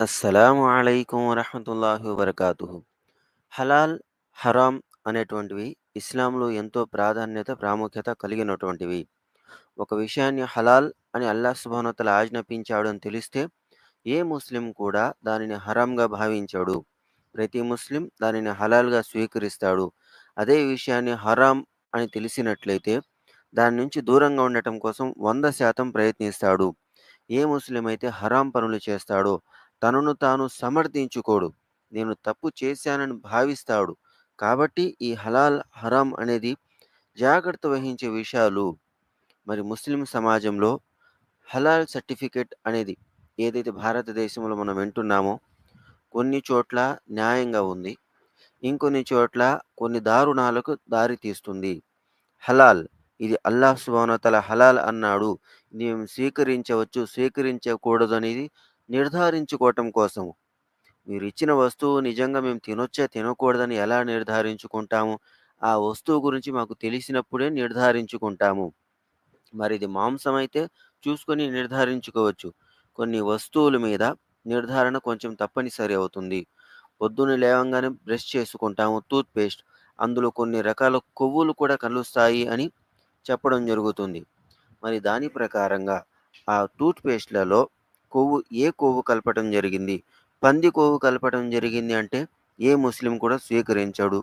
అస్సలాము అలైకుం వరహమతుల్లాహి వబర్కాతుహు. హలాల్ హరాం అనేటువంటివి ఇస్లాంలో ఎంతో ప్రాధాన్యత ప్రాముఖ్యత కలిగినటువంటివి. ఒక విషయాన్ని హలాల్ అని అల్లాహ్ సుబానతల ఆజ్ఞాపించాడు అని తెలిస్తే ఏ ముస్లిం కూడా దానిని హరాంగా భావించాడు. ప్రతి ముస్లిం దానిని హలాల్గా స్వీకరిస్తాడు. అదే విషయాన్ని హరాం అని తెలిసినట్లయితే దాని నుంచి దూరంగా ఉండటం కోసం వంద శాతం ప్రయత్నిస్తాడు. ఏ ముస్లిం అయితే హరాం పనులు చేస్తాడో తనను తాను సమర్థించుకోడు. నేను తప్పు చేశానని భావిస్తాడు. కాబట్టి ఈ హలాల్ హరాం అనేది జాగ్రత్త వహించే విషయాలు. మరి ముస్లిం సమాజంలో హలాల్ సర్టిఫికేట్ అనేది ఏదైతే భారతదేశంలో మనం వింటున్నామో కొన్ని చోట్ల న్యాయంగా ఉంది. ఇంకొన్ని చోట్ల కొన్ని దారుణాలకు దారి తీస్తుంది. హలాల్ ఇది అల్లాహ్ సుబానతల హలాల్ అన్నాడు. మేము స్వీకరించవచ్చు స్వీకరించకూడదు అనేది నిర్ధారించుకోవటం కోసము. మీరు ఇచ్చిన వస్తువు నిజంగా మేము తినొచ్చా తినకూడదని ఎలా నిర్ధారించుకుంటాము? ఆ వస్తువు గురించి మాకు తెలిసినప్పుడే నిర్ధారించుకుంటాము. మరి ఇది మాంసం అయితే చూసుకొని నిర్ధారించుకోవచ్చు. కొన్ని వస్తువుల మీద నిర్ధారణ కొంచెం తప్పనిసరి అవుతుంది. పొద్దున్న లేవంగానే బ్రష్ చేసుకుంటాము టూత్పేస్ట్. అందులో కొన్ని రకాల కొవ్వులు కూడా కలుస్తాయి అని చెప్పడం జరుగుతుంది. మరి దాని ప్రకారంగా ఆ టూత్పేస్ట్లలో కొవ్వు ఏ కొవ్వు కలపటం జరిగింది? పంది కొవ్వు కలపటం జరిగింది అంటే ఏ ముస్లిం కూడా స్వీకరించాడు.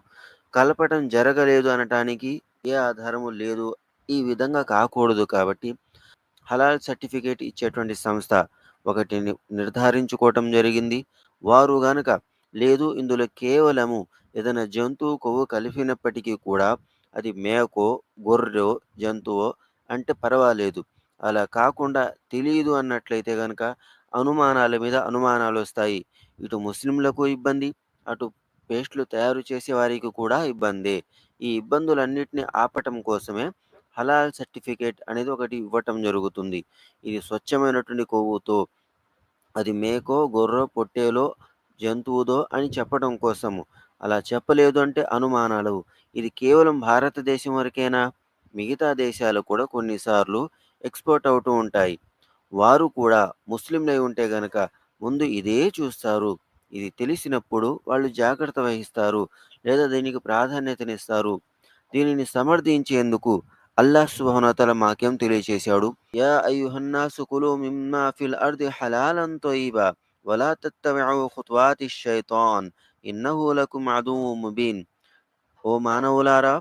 కలపటం జరగలేదు అనటానికి ఏ ఆధారము లేదు. ఈ విధంగా కాకూడదు కాబట్టి హలాల్ సర్టిఫికేట్ ఇచ్చేటువంటి సంస్థ ఒకటి నిర్ధారించుకోవటం జరిగింది. వారు గనక లేదు ఇందులో కేవలము ఏదైనా జంతువు కొవ్వు కలిపినప్పటికీ కూడా అది మేకో గొర్రెో జంతువో అంటే పర్వాలేదు. అలా కాకుండా తెలియదు అన్నట్లయితే కనుక అనుమానాల మీద అనుమానాలు వస్తాయి ఇటు ముస్లింలకు ఇబ్బంది అటు పేస్ట్లు తయారు చేసే వారికి కూడా ఇబ్బంది. ఈ ఇబ్బందులన్నిటిని ఆపటం కోసమే హలాల్ సర్టిఫికేట్ అనేది ఒకటి ఇవ్వటం జరుగుతుంది. ఇది స్వచ్ఛమైనటువంటి కొవ్వుతో అది మేకో గొర్రె పొట్టేలో జంతువుదో అని చెప్పడం కోసము. అలా చెప్పలేదు అంటే అనుమానాలు. ఇది కేవలం భారతదేశం వరకేనా? మిగతా దేశాలు కూడా కొన్నిసార్లు ఎక్స్పోర్ట్ అవుతూ ఉంటాయి. వారు కూడా ముస్లింలై ఉంటే గనక ముందు ఇదే చూస్తారు. ఇది తెలిసినప్పుడు వాళ్ళు జాగ్రత్త వహిస్తారు లేదా దీనికి ప్రాధాన్యతనిస్తారు. దీనిని సమర్థించేందుకు అల్లాహ్ సుబహానతల మాకేం తెలియచేశాడు? యా అయ్యుహన్నాసు కులు మిమ్మా ఫిల్ అర్ది హలాలం తొయిబా వలా తత్తబిఉ ఖుత్వాతి షైతాన్ ఇన్నహు లకుమ్ అదువు ముబీన్. ఓ మానవులారా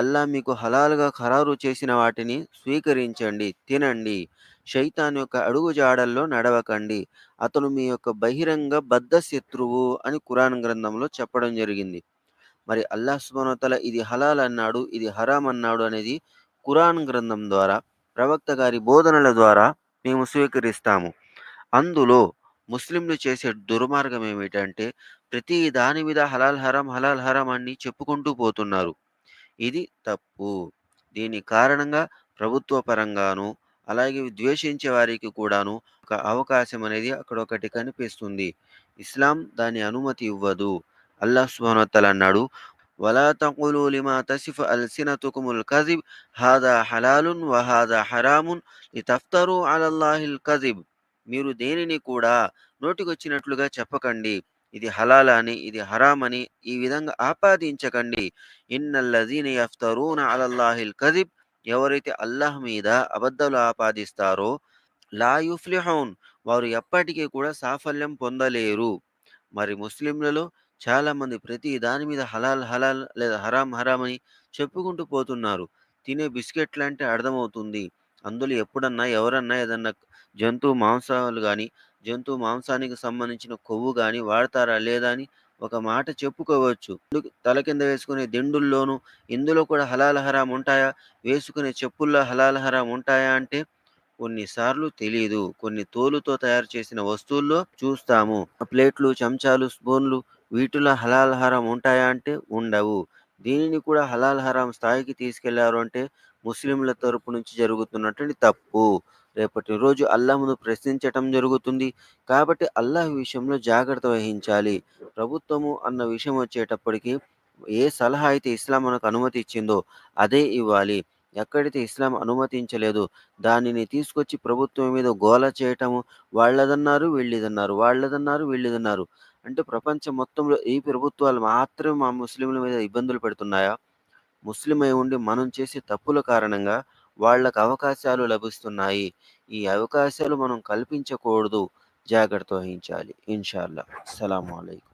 అల్లా మీకు హలాల్గా ఖరారు చేసిన వాటిని స్వీకరించండి తినండి. శైతాన్ యొక్క అడుగు జాడల్లో నడవకండి. అతను మీ యొక్క బహిరంగ బద్ధ శత్రువు అని కురాన్ గ్రంథంలో చెప్పడం జరిగింది. మరి అల్లాహ్ సుబనతల ఇది హలాల్ అన్నాడు ఇది హరాం అన్నాడు అనేది కురాన్ గ్రంథం ద్వారా ప్రవక్త గారి బోధనల ద్వారా మేము స్వీకరిస్తాము. అందులో ముస్లింలు చేసే దుర్మార్గం ఏమిటంటే ప్రతి దాని మీద హలాల్ హరాం హలాల్ హరాం అని చెప్పుకుంటూ పోతున్నారు. ఇది తప్పు. దీని కారణంగా ప్రభుత్వ పరంగాను అలాగే ద్వేషించే వారికి కూడాను ఒక అవకాశం అనేది అక్కడ ఒకటి కనిపిస్తుంది. ఇస్లాం దాని అనుమతి ఇవ్వదు. అల్లాహ్ సుబ్హానతల అన్నాడు వలా తకులు లిమా తసిఫ్ అల్సినతుకుముల్ కజిబ్ హాదా హలాలున్ వహాదా హరామున్ లితఫ్తరు అలల్లాహిల్ కజిబ్. మీరు దేనిని కూడా నోటికొచ్చినట్లుగా చెప్పకండి. ఇది హలాల్ అని ఇది హరామ్ అని ఈ విధంగా ఆపాదించకండి. ఇన్నల్లజీన యఫ్తరూన అలల్లాహిల్ కదిబ్. ఎవరైతే అల్లాహ్ మీద అబద్ధాలు ఆపాదిస్తారో లాయుఫ్లిహౌన్ వారు ఎప్పటికీ కూడా సాఫల్యం పొందలేరు. మరి ముస్లింలలో చాలామంది ప్రతి దాని మీద హలాల్ హలాల్ లేదా హరాం హరాం అని చెప్పుకుంటూ పోతున్నారు. తినే బిస్కెట్లు అంటే అర్థమవుతుంది. అందులో ఎప్పుడన్నా ఎవరన్నా ఏదన్నా జంతువు మాంసాలు కానీ జంతువు మాంసానికి సంబంధించిన కొవ్వు కానీ వాడతారా లేదా అని ఒక మాట చెప్పుకోవచ్చు. తల కింద వేసుకునే దిండుల్లోనూ ఇందులో కూడా హలాల్ హరాం ఉంటాయా? వేసుకునే చెప్పుల్లో హలాల్ హరాం ఉంటాయా అంటే కొన్నిసార్లు తెలియదు కొన్ని తోలుతో తయారు చేసిన వస్తువుల్లో చూస్తాము. ప్లేట్లు చెంచాలు స్పూన్లు వీటిలో హలాల్ హరాం ఉంటాయా అంటే ఉండవు. దీనిని కూడా హలాల్ హరాం స్థాయికి తీసుకెళ్ళారు అంటే ముస్లింల తరపు నుంచి జరుగుతున్నటువంటి తప్పు. రేపటి రోజు అల్లాహ్ను ముందు ప్రశ్నించటం జరుగుతుంది. కాబట్టి అల్లాహ్ విషయంలో జాగ్రత్త వహించాలి. ప్రభుత్వము అన్న విషయం వచ్చేటప్పటికి ఏ సలహా అయితే ఇస్లాం మనకు అనుమతి ఇచ్చిందో అదే ఇవ్వాలి. ఎక్కడైతే ఇస్లాం అనుమతించలేదు దానిని తీసుకొచ్చి ప్రభుత్వం మీద గోల చేయటము వాళ్ళదన్నారు వీళ్ళదన్నారు వాళ్ళదన్నారు వీళ్ళదన్నారు. అంటే ప్రపంచం మొత్తంలో ఈ ప్రభుత్వాలు మాత్రమే మా ముస్లింల మీద ఇబ్బందులు పెడుతున్నాయా? ముస్లిం అయి ఉండి మనం చేసే తప్పుల కారణంగా వాళ్ళకు అవకాశాలు లభిస్తున్నాయి. ఈ అవకాశాలు మనం కల్పించకూడదు. జాగ్రత్త వహించాలి. ఇన్షాల్లా. అస్సలం అయికం